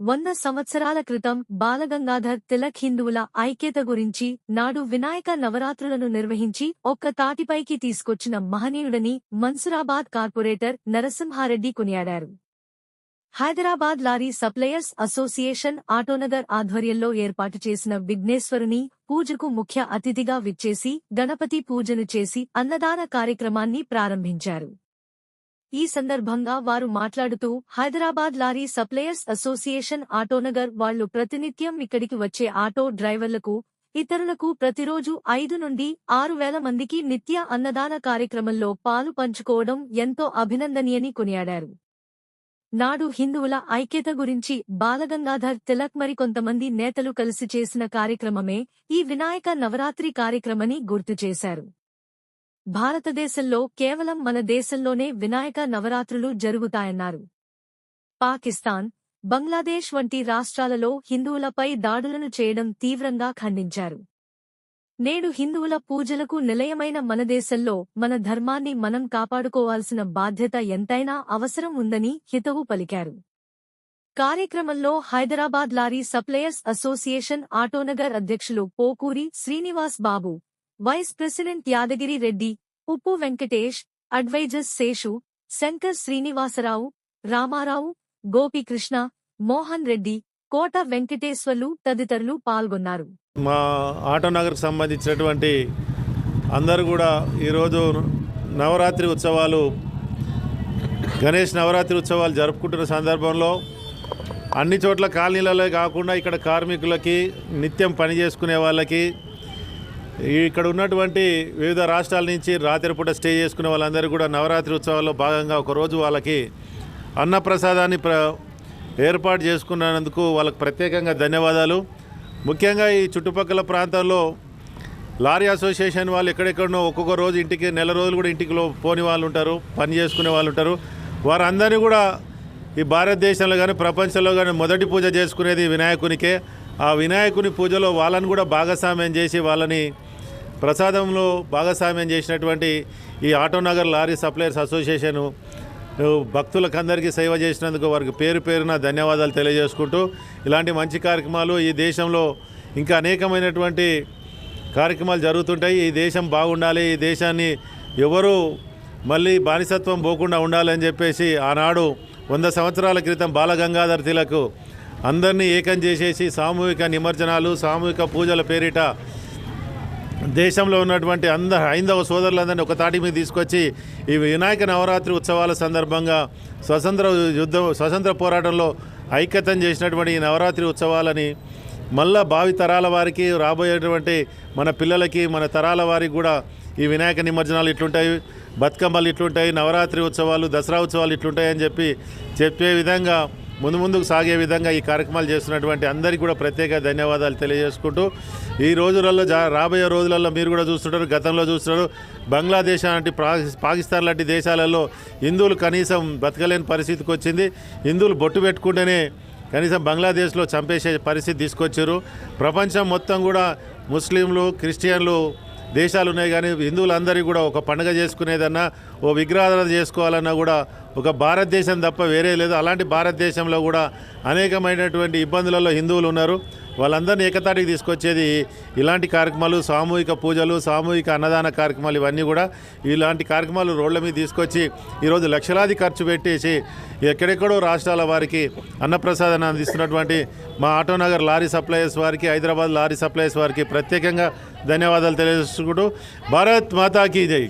వంద సంవత్సరాల క్రితం బాలగంగాధర్ తిలక్ హిందువుల ఐక్యత గురించి నాడు వినాయక నవరాత్రులను నిర్వహించి ఒక్క తాటిపైకి తీసుకొచ్చిన మహనీయుడని మన్సురాబాద్ కార్పొరేటర్ నరసింహారెడ్డి కొనియాడారు. Hyderabad lorry suppliers association Autonagar ఆధ్వర్యంలో ఏర్పాటు చేసిన విఘ్నేశ్వరుని పూజకు ముఖ్య అతిథిగా విచ్చేసి గణపతి పూజను చేసి అన్నదాన కార్యక్రమాన్ని ప్రారంభించారు. ఈ సందర్భంగా వారు మాట్లాడుతూ Hyderabad lorry suppliers association Autonagar వాళ్ళు ప్రతినిత్యం ఇక్కడికి వచ్చే ఆటో డ్రైవర్లకు ఇతరులకు ప్రతిరోజు ఐదు నుండి ఆరు వేల మందికి నిత్య అన్నదాన కార్యక్రమంలో పాలు పంచుకోవడం ఎంతో అభినందనీయని కొనియాడారు. నాడు హిందువుల ఐక్యత గురించి బాలగంగాధర్ తిలక్ మరికొంతమంది నేతలు కలిసి చేసిన కార్యక్రమమే ఈ వినాయక నవరాత్రి కార్యక్రమని గుర్తు చేశారు. భారతదేశంలో కేవలం మన దేశంలోనే వినాయక నవరాత్రులు జరుగుతాయన్నారు. పాకిస్తాన్ బంగ్లాదేశ్ వంటి రాష్ట్రాలలో హిందువులపై దాడులను చేయడం తీవ్రంగా ఖండించారు. నేడు హిందువుల పూజలకు నిలయమైన మన దేశంలో మన ధర్మాన్ని మనం కాపాడుకోవాల్సిన బాధ్యత ఎంతైనా అవసరం ఉందని హితవు పలికారు. కార్యక్రమంలో Hyderabad lorry suppliers association Autonagar అధ్యక్షులు Pokuri Srinivas Babu vice president Yadagiri Reddy Uppu Venkatesh advisers Seshu Shankar Srinivasa Rao Rama Rao Gopikrishna Mohan Reddy Kota Venkateswarlu తదితరులు పాల్గొన్నారు. మా ఆటో సంబంధించినటువంటి అందరూ కూడా ఈరోజు నవరాత్రి ఉత్సవాలు గణేష్ నవరాత్రి ఉత్సవాలు జరుపుకుంటున్న సందర్భంలో అన్ని చోట్ల కాలనీలలో కాకుండా ఇక్కడ కార్మికులకి నిత్యం పని చేసుకునే వాళ్ళకి ఇక్కడ ఉన్నటువంటి వివిధ రాష్ట్రాల నుంచి రాత్రిపూట స్టే చేసుకునే వాళ్ళందరూ కూడా నవరాత్రి ఉత్సవాల్లో భాగంగా ఒకరోజు వాళ్ళకి అన్నప్రసాదాన్ని ప్ర ఏర్పాటు చేసుకున్నందుకు వాళ్ళకి ప్రత్యేకంగా ధన్యవాదాలు. ముఖ్యంగా ఈ చుట్టుపక్కల ప్రాంతాల్లో లారీ అసోసియేషన్ వాళ్ళు ఎక్కడెక్కడనో ఒక్కొక్క రోజు ఇంటికి నెల రోజులు కూడా ఇంటికి పోని వాళ్ళు ఉంటారు పని చేసుకునే వాళ్ళు ఉంటారు. వారందరినీ కూడా ఈ భారతదేశంలో కానీ ప్రపంచంలో కానీ మొదటి పూజ చేసుకునేది వినాయకునికే. ఆ వినాయకుని పూజలో వాళ్ళని కూడా భాగస్వామ్యం చేసి వాళ్ళని ప్రసాదంలో భాగస్వామ్యం చేసినటువంటి ఈ ఆటోనగర్ లారీ సప్లయర్స్ అసోసియేషను భక్తులకు అందరికీ సేవ చేసినందుకు వారికి పేరు పేరున ధన్యవాదాలు తెలియజేసుకుంటూ ఇలాంటి మంచి కార్యక్రమాలు ఈ దేశంలో ఇంకా అనేకమైనటువంటి కార్యక్రమాలు జరుగుతుంటాయి. ఈ దేశం బాగుండాలి ఈ దేశాన్ని ఎవరు మళ్ళీ బానిసత్వం పోకుండా ఉండాలని చెప్పేసి ఆనాడు వంద సంవత్సరాల క్రితం బాలగంగాధర్ తిలకు అందరినీ ఏకం చేసేసి సామూహిక నిమజ్జనాలు సామూహిక పూజల పేరిట దేశంలో ఉన్నటువంటి అంద హైందవ సోదరులందరినీ ఒక తాటి మీద తీసుకొచ్చి ఈ వినాయక నవరాత్రి ఉత్సవాల సందర్భంగా స్వతంత్ర యుద్ధం స్వతంత్ర పోరాటంలో ఐక్యతం చేసినటువంటి ఈ నవరాత్రి ఉత్సవాలని మళ్ళా భావి తరాల వారికి రాబోయేటువంటి మన పిల్లలకి మన తరాల వారికి కూడా ఈ వినాయక నిమజ్జనాలు ఇట్లుంటాయి బతుకమ్మలు ఇట్లుంటాయి నవరాత్రి ఉత్సవాలు దసరా ఉత్సవాలు ఇట్లుంటాయి అని చెప్పి చెప్పే విధంగా ముందు ముందుకు సాగే విధంగా ఈ కార్యక్రమాలు చేస్తున్నటువంటి అందరికీ కూడా ప్రత్యేక ధన్యవాదాలు తెలియజేసుకుంటూ ఈ రోజులలో జా రాబోయే రోజులలో మీరు కూడా చూస్తుంటారు గతంలో చూస్తున్నారు బంగ్లాదేశ్ లాంటి పా- పాకిస్తాన్ లాంటి దేశాలలో హిందువులు కనీసం బతకలేని పరిస్థితికి వచ్చింది. హిందువులు బొట్టు పెట్టుకుంటేనే కనీసం బంగ్లాదేశ్లో చంపేసే పరిస్థితి తీసుకొచ్చారు. ప్రపంచం మొత్తం కూడా ముస్లింలు క్రిస్టియన్లు దేశాలు ఉన్నాయి కానీ హిందువులందరికీ కూడా ఒక పండుగ చేసుకునేదన్నా ఓ విగ్రహారాధన చేసుకోవాలన్నా కూడా ఒక భారతదేశం తప్ప వేరే లేదు. అలాంటి భారతదేశంలో కూడా అనేకమైనటువంటి ఇబ్బందులలో హిందువులు ఉన్నారు. వాళ్ళందరినీ ఏకతాటికి తీసుకొచ్చేది ఇలాంటి కార్యక్రమాలు సామూహిక పూజలు సామూహిక అన్నదాన కార్యక్రమాలు ఇవన్నీ కూడా ఇలాంటి కార్యక్రమాలు రోడ్ల మీద తీసుకొచ్చి ఈరోజు లక్షలాది ఖర్చు పెట్టేసి ఎక్కడెక్కడో రాష్ట్రాల వారికి అన్నప్రసాదాన్ని అందిస్తున్నటువంటి మా ఆటోనగర్ లారీ సప్లయర్స్ వారికి హైదరాబాద్ లారీ సప్లయర్స్ వారికి ప్రత్యేకంగా ధన్యవాదాలు తెలియజేసుకుంటూ భారత్ మాతాకి జై.